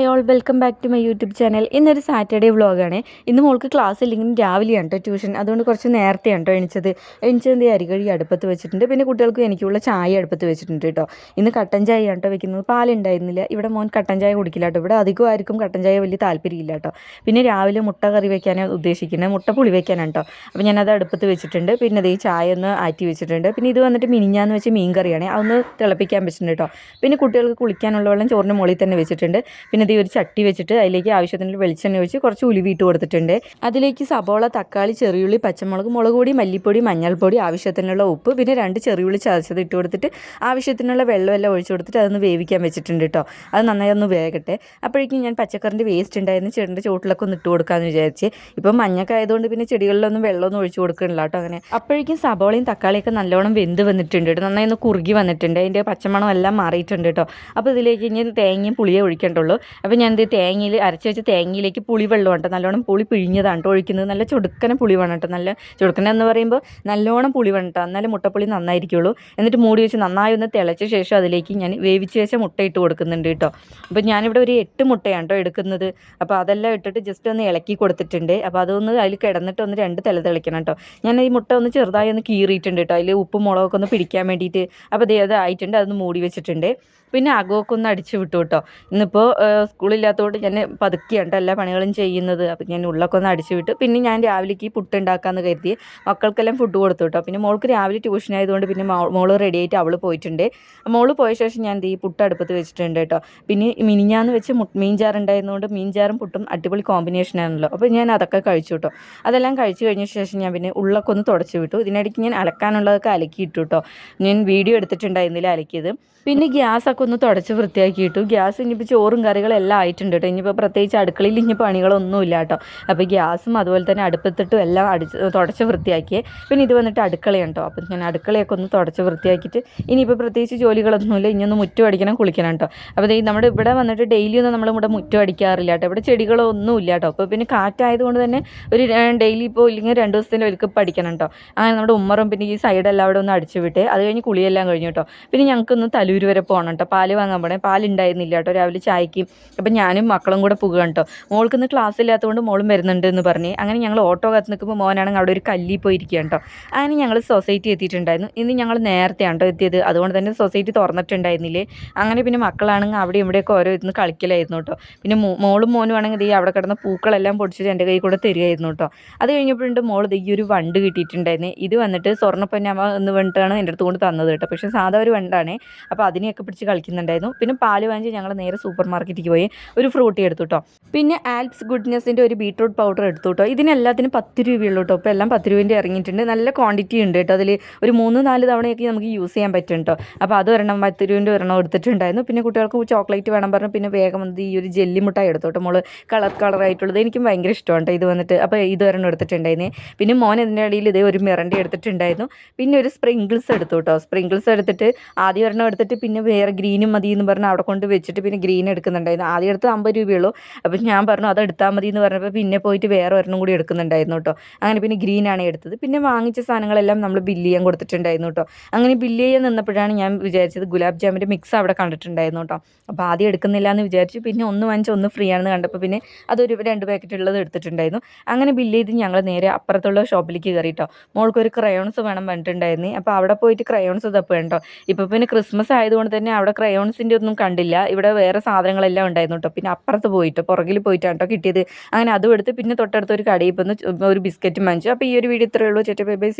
Hi all welcome back to my YouTube channel ഇന്നൊരു Saturday വ്ളോഗാണ് ഇന്ന് മോൾക്ക് ക്ലാസ് ഇല്ലെങ്കിലും രാവിലെയാണ് കേട്ടോ ട്യൂഷൻ അതുകൊണ്ട് കുറച്ച് നേരത്തെയാണ് കേട്ടോ എണിച്ചത്. എണിച്ചത് എന്ത് അരികഴി അടുപ്പത്ത് വെച്ചിട്ടുണ്ട്. പിന്നെ കുട്ടികൾക്ക് എനിക്കുള്ള ചായ അടുപ്പത്ത് വെച്ചിട്ടുണ്ട് കേട്ടോ ഇന്ന് കട്ടൻ ചായ കേട്ടോ വെക്കുന്നത്. പാലുണ്ടായിരുന്നില്ല. ഇവിടെ മോൻ കട്ടൻ ചായ കുടിക്കില്ല കേട്ടോ ഇവിടെ അധികം ആർക്കും കട്ടൻ ചായ വലിയ താല്പര്യമില്ല കേട്ടോ പിന്നെ രാവിലെ മുട്ട കറി വെക്കാനാണ് ഉദ്ദേശിക്കുന്നത് മുട്ട പുളി വെക്കാനാണ് കേട്ടോ അപ്പോൾ ഞാനത് അടുപ്പത്ത് വെച്ചിട്ടുണ്ട്. പിന്നെ അത് ഈ ചായ ഒന്ന് ആറ്റി വെച്ചിട്ടുണ്ട്. പിന്നെ ഇത് വന്നിട്ട് മിനിഞ്ഞാന്ന് വെച്ച് മീൻ കറിയാണ് അതൊന്ന് തിളപ്പിക്കാൻ വെച്ചിട്ടുണ്ട് കേട്ടോ പിന്നെ കുട്ടികൾക്ക് കുളിക്കാനുള്ള വെള്ളം ചോറിന്റെ മുകളിൽ തന്നെ വെച്ചിട്ടുണ്ട്. പിന്നെ ഇത് ഒരു ചട്ടി വെച്ചിട്ട് അതിലേക്ക് ആവശ്യത്തിന് വെളിച്ചെണ്ണ ഒഴിച്ച് കുറച്ച് ഉലുവിട്ട് കൊടുത്തിട്ടുണ്ട്. അതിലേക്ക് സബോള തക്കാളി ചെറിയുള്ളി പച്ചമുളക് മുളക് പൊടി മല്ലിപ്പൊടി മഞ്ഞൾപ്പൊടി ആവശ്യത്തിനുള്ള ഉപ്പ് പിന്നെ രണ്ട് ചെറിയുള്ളി ചതച്ചത് ഇട്ട് കൊടുത്തിട്ട് ആവശ്യത്തിനുള്ള വെള്ളമെല്ലാം ഒഴിച്ച് കൊടുത്തിട്ട് അതൊന്ന് വേവിക്കാൻ വെച്ചിട്ടുണ്ട് കേട്ടോ അത് നന്നായി ഒന്ന് വേകട്ടെ. അപ്പോഴേക്കും ഞാൻ പച്ചക്കറിന്റെ വേസ്റ്റ് ഉണ്ടായിരുന്നു. ചെടിന്റെ ചോട്ടിലൊക്കെ ഒന്ന് ഇട്ട് കൊടുക്കാമെന്ന് വിചാരിച്ച്. ഇപ്പം മഞ്ഞൊക്കെ ആയതുകൊണ്ട് പിന്നെ ചെടികളിലൊന്നും വെള്ളമൊന്നും ഒഴിച്ച് കൊടുക്കണില്ല കേട്ടോ അങ്ങനെ. അപ്പോഴേക്കും സബോളയും തക്കാളിയൊക്കെ നല്ലോണം വെന്ത് വന്നിട്ടുണ്ട് കേട്ടോ നന്നായി ഒന്ന് കുറുകി വന്നിട്ടുണ്ട്. അതിന്റെ പച്ചമണം എല്ലാം മാറിയിട്ടുണ്ട് കേട്ടോ അപ്പോൾ ഇതിലേക്ക് ഇനി തേങ്ങയും പുളിയേ ഒഴിക്കേണ്ടുള്ളൂ അപ്പോൾ ഞാൻ എന്ത് തേങ്ങയിൽ അരച്ച് വെച്ച തേങ്ങയിലേക്ക് പുളി വെള്ളം കേട്ടോ നല്ലോണം പുളി പിഴിഞ്ഞതാണ് കേട്ടോ ഒഴിക്കുന്നത്. നല്ല ചുടുക്കനെ പുളി വേണം കേട്ടോ. നല്ല ചുടുക്കന എന്ന് പറയുമ്പോൾ നല്ലോണം പുളി വേണം കേട്ടോ. എന്നാലും മുട്ടപ്പുളി നന്നായിരിക്കുള്ളൂ. എന്നിട്ട് മൂടി വെച്ച് നന്നായി ഒന്ന് തിളച്ച ശേഷം അതിലേക്ക് ഞാൻ വേവിച്ച് വെച്ച മുട്ട ഇട്ട് കൊടുക്കുന്നുണ്ട് കേട്ടോ. അപ്പോൾ ഞാനിവിടെ ഒരു എട്ട് മുട്ടയാണ് കേട്ടോ എടുക്കുന്നത്. അപ്പോൾ അതെല്ലാം ഇട്ടിട്ട് ജസ്റ്റ് ഒന്ന് ഇളക്കി കൊടുത്തിട്ടുണ്ട്. അപ്പോൾ അതൊന്ന് അതിൽ കിടന്നിട്ട് ഒന്ന് രണ്ട് തില തിളയ്ക്കണം കേട്ടോ. ഞാൻ ഈ മുട്ട ഒന്ന് ചെറുതായി ഒന്ന് കീറിയിട്ടുണ്ട് കേട്ടോ. അതിൽ ഉപ്പും മുളകൊക്കെ ഒന്ന് പിടിക്കാൻ വേണ്ടിയിട്ട്. അപ്പോൾ അത് ആയിട്ടുണ്ട്. അതൊന്ന് മൂടി വെച്ചിട്ടുണ്ട്. പിന്നെ അകമൊക്കെ ഒന്ന് അടിച്ചു വിട്ടു കേട്ടോ. ഇന്നിപ്പോൾ സ്കൂളില്ലാത്തതുകൊണ്ട് ഞാൻ പതുക്കിയാണ് എല്ലാ പണികളും ചെയ്യുന്നത്. അപ്പം ഞാൻ ഉള്ളൊക്കെ ഒന്ന് അടിച്ചു വിട്ടു. പിന്നെ ഞാൻ രാവിലേക്ക് പുട്ട് ഉണ്ടാക്കാമെന്ന് കരുതി മക്കൾക്കെല്ലാം ഫുഡ് കൊടുത്തു കേട്ടോ പിന്നെ മോൾക്ക് രാവിലെ ട്യൂഷൻ ആയതുകൊണ്ട് പിന്നെ മോൾ റെഡി ആയിട്ട് അവൾ പോയിട്ടുണ്ട്. മോൾ പോയ ശേഷം ഞാൻ ഈ പുട്ട് അടുപ്പത്ത് വെച്ചിട്ടുണ്ട് കേട്ടോ പിന്നെ മിനിഞ്ഞാന്ന് വെച്ച് മീൻ ഉണ്ടായിരുന്നതുകൊണ്ട് മീൻ ചാറും പുട്ടും അടിപൊളി കോമ്പിനേഷൻ ആണല്ലോ. അപ്പോൾ ഞാൻ അതൊക്കെ കഴിച്ചു കേട്ടോ അതെല്ലാം കഴിച്ചു കഴിഞ്ഞ ശേഷം ഞാൻ പിന്നെ ഉള്ളൊക്കെ ഒന്ന് തുടച്ചു വിട്ടു. ഇതിനിടയ്ക്ക് ഞാൻ അലക്കാനുള്ളതൊക്കെ അലക്കിയിട്ടു കേട്ടോ ഞാൻ വീഡിയോ എടുത്തിട്ടുണ്ടായിരുന്നില്ല അലക്കിയത്. പിന്നെ ഗ്യാസൊക്കെ ഒന്ന് തുടച്ച് വൃത്തിയാക്കിയിട്ടു ഗ്യാസ് ഇനിയിപ്പോൾ ചോറും കറികളെല്ലാം ആയിട്ടുണ്ട് കേട്ടോ ഇനിയിപ്പോൾ പ്രത്യേകിച്ച് അടുക്കളയിൽ ഇനി പണികളൊന്നുമില്ല കേട്ടോ അപ്പോൾ ഗ്യാസും അതുപോലെ തന്നെ അടുപ്പത്തിട്ടും എല്ലാം അടിച്ച് തുടച്ച് വൃത്തിയാക്കിയേ പിന്നെ ഇത് വന്നിട്ട് അടുക്കളയാണ് കേട്ടോ അപ്പോൾ ഞാൻ അടുക്കളയൊക്കെ ഒന്ന് തുടച്ച് വൃത്തിയാക്കിയിട്ട് ഇനിയിപ്പോൾ പ്രത്യേകിച്ച് ജോലികളൊന്നുമില്ല ഇനിയൊന്ന് മുറ്റം അടിക്കണം കുളിക്കണം കേട്ടോ അപ്പോൾ ഈ നമ്മുടെ ഇവിടെ വന്നിട്ട് ഡെയിലി ഒന്നും നമ്മൾ ഇവിടെ മുറ്റം അടിക്കാറില്ല കേട്ടോ ഇവിടെ ചെടികളൊന്നും ഇല്ല കേട്ടോ അപ്പോൾ പിന്നെ കാറ്റായതുകൊണ്ട് തന്നെ ഒരു ഡെയിലി ഇപ്പോൾ ഇല്ലെങ്കിൽ രണ്ട് ദിവസത്തിന്റെ ഒരിക്കൽ പഠിക്കണം കേട്ടോ അങ്ങനെ നമ്മുടെ ഉമ്മറും പിന്നെ ഈ സൈഡെല്ലാം അവിടെ ഒന്ന് അടിച്ചു വിട്ടേ അത് കഴിഞ്ഞ് കുളിയെല്ലാം കഴിഞ്ഞു കേട്ടോ പിന്നെ ഞങ്ങൾക്കൊന്ന് തലൂര് വരെ പോകണം കേട്ടോ പാൽ വാങ്ങാൻ പോകണേ പാലുണ്ടായിരുന്നില്ല കേട്ടോ രാവിലെ ചായക്ക് അപ്പം ഞാനും മക്കളും കൂടെ പോകുക കേട്ടോ മോൾക്ക് ഇന്ന് ക്ലാസ് ഇല്ലാത്തതുകൊണ്ട് മോളും വരുന്നുണ്ട് എന്ന് പറഞ്ഞ് അങ്ങനെ ഞങ്ങൾ ഓട്ടോ കത്ത് നിൽക്കുമ്പോൾ മോനാണെങ്കിൽ അവിടെ ഒരു കല്ലിൽ പോയിരിക്കുക കേട്ടോ അങ്ങനെ ഞങ്ങൾ സൊസൈറ്റി എത്തിയിട്ടുണ്ടായിരുന്നു. ഇന്ന് ഞങ്ങൾ നേരത്തെ കേട്ടോ എത്തിയത്. അതുകൊണ്ട് തന്നെ സൊസൈറ്റി തുറന്നിട്ടുണ്ടായിരുന്നില്ലേ? അങ്ങനെ പിന്നെ മക്കളാണെങ്കിൽ അവിടെ ഇവിടെയൊക്കെ ഓരോ ഇന്ന് കളിക്കലായിരുന്നു കേട്ടോ പിന്നെ മോളും മോനും ആണെങ്കിൽ ഈ അവിടെ കിടന്ന പൂക്കളെല്ലാം പൊടിച്ചിട്ട് എന്റെ കൈ കൂടെ തരികയായിരുന്നു കേട്ടോ അത് കഴിഞ്ഞപ്പോഴുണ്ട് മോൾ ഈ ഒരു വണ്ട് കിട്ടിയിട്ടുണ്ടായിരുന്നു. ഇത് വന്നിട്ട് സ്വർണപ്പൊന്നമ്മ എന്ന് പറഞ്ഞിട്ടാണ് എന്റെ അടുത്ത് കൊണ്ട് തന്നത് കേട്ടോ. പക്ഷേ സാധാ ഒരു വണ്ടാണേ. അപ്പോൾ അതിനെയൊക്കെ പിടിച്ച് കളിക്കുന്നുണ്ടായിരുന്നു. പിന്നെ പാൽ വാങ്ങിച്ച് ഞങ്ങൾ നേരെ സൂപ്പർ മാർക്കറ്റിലേക്ക് പോയി. ഒരു ഫ്രൂട്ടി എടുത്തു കേട്ടോ പിന്നെ ആൽപ്സ് ഗുഡ്നെസ്സിന്റെ ഒരു ബീട്രൂട്ട് പൗഡർ എടുത്തു കേട്ടോ ഇതിനെല്ലാത്തിനും പത്ത് രൂപയുള്ളൂ കേട്ടോ ഇപ്പോൾ എല്ലാം പത്ത് രൂപേന്റെ ഇറങ്ങിയിട്ടുണ്ട്. നല്ല ക്വാണ്ടിറ്റി ഉണ്ട് കേട്ടോ അതിൽ ഒരു മൂന്ന് നാല് തവണയൊക്കെ നമുക്ക് യൂസ് ചെയ്യാൻ പറ്റും കേട്ടോ അപ്പോൾ അത് ഒരെണ്ണം പത്ത് രൂപേന്റെ ഒരെണ്ണം എടുത്തിട്ടുണ്ടായിരുന്നു. പിന്നെ കുട്ടികൾക്ക് ചോക്ലേറ്റ് വേണം പറഞ്ഞു പിന്നെ വേഗം വന്നത് ഈ ഒരു ജെല്ലി മുട്ടായി എടുത്തു കേട്ടോ മോൾ കളർ കളറായിട്ടുള്ളത് എനിക്കും ഭയങ്കര ഇഷ്ടമാണ് ഇത് വന്നിട്ട്. അപ്പോൾ ഇത് ഒരെണ്ണം എടുത്തിട്ടുണ്ടായിരുന്നേ. പിന്നെ മോൻ ഇതിന്റെ ഇടയിൽ ഇതേ ഒരു മിറണ്ടി എടുത്തിട്ടുണ്ടായിരുന്നു. പിന്നെ ഒരു സ്പ്രിങ്കിൾസ് എടുത്തു കേട്ടോ സ്പ്രിങ്കിൾസ് എടുത്തിട്ട് ആദ്യം ഒരെണ്ണം എടുത്തിട്ട് പിന്നെ വേറെ ഗ്രീനും മതി എന്ന് പറഞ്ഞാൽ അവിടെ കൊണ്ട് വെച്ചിട്ട് പിന്നെ ഗ്രീൻ എടുക്കുന്നുണ്ടായിരുന്നു. ആദ്യം എടുത്ത് അമ്പത് രൂപയുള്ളൂ. അപ്പം ഞാൻ പറഞ്ഞു അത് എടുത്താൽ മതി എന്ന് പറഞ്ഞപ്പോൾ പിന്നെ പോയിട്ട് വേറെ ഒരെണ്ണം കൂടി എടുക്കുന്നുണ്ടായിരുന്നു കേട്ടോ. അങ്ങനെ പിന്നെ ഗ്രീൻ ആണ് എടുത്തത്. പിന്നെ വാങ്ങിച്ച സാധനങ്ങളെല്ലാം നമ്മൾ ബില്ല് ചെയ്യാൻ കൊടുത്തിട്ടുണ്ടായിരുന്നു കേട്ടോ. അങ്ങനെ ബില്ല് ചെയ്യാൻ നിന്നപ്പോഴാണ് ഞാൻ വിചാരിച്ചത് ഗുലാബ് ജാമിന്റെ മിക്സ് അവിടെ കണ്ടിട്ടുണ്ടായിരുന്നു കേട്ടോ. അപ്പോൾ ആദ്യം എടുക്കുന്നില്ല എന്ന് വിചാരിച്ചു. പിന്നെ ഒന്ന് വാങ്ങിച്ച് ഒന്ന് ഫ്രീ ആണെന്ന് കണ്ടപ്പോൾ പിന്നെ അതൊരു രണ്ട് പാക്കറ്റ് ഉള്ളത് എടുത്തിട്ടുണ്ടായിരുന്നു. അങ്ങനെ ബില്ല് ചെയ്ത് ഞങ്ങൾ നേരെ അപ്പുറത്തുള്ള ഷോപ്പിലേക്ക് കയറി കേട്ടോ. മോൾക്കൊരു ക്രയോൺസ് വേണം പറഞ്ഞിട്ടുണ്ടായിരുന്നു. അപ്പോൾ അവിടെ പോയിട്ട് ക്രയോൺസ് തപ്പ് കേട്ടോ. ഇപ്പോൾ പിന്നെ ക്രിസ്മസ് ആയതുകൊണ്ട് തന്നെ അവിടെ ക്രയോൺസിന്റെ ഒന്നും കണ്ടില്ല. ഇവിടെ വേറെ സാധനങ്ങളെല്ലാം ഉണ്ടായിരുന്നു കേട്ടോ പിന്നെ അപ്പുറത്ത് പോയിട്ട് പുറകിൽ പോയിട്ടാണ് കേട്ടോ കിട്ടിയത്. അങ്ങനെ അതും എടുത്ത് പിന്നെ തൊട്ടടുത്ത് ഒരു കടയിൽ പോന്ന് ഒരു ബിസ്ക്കറ്റും വാങ്ങിച്ചു. അപ്പോൾ ഈ ഒരു വീഡിയോ ഇത്രയേ ഉള്ളൂ. ചേട്ടാ ബൈ ബൈ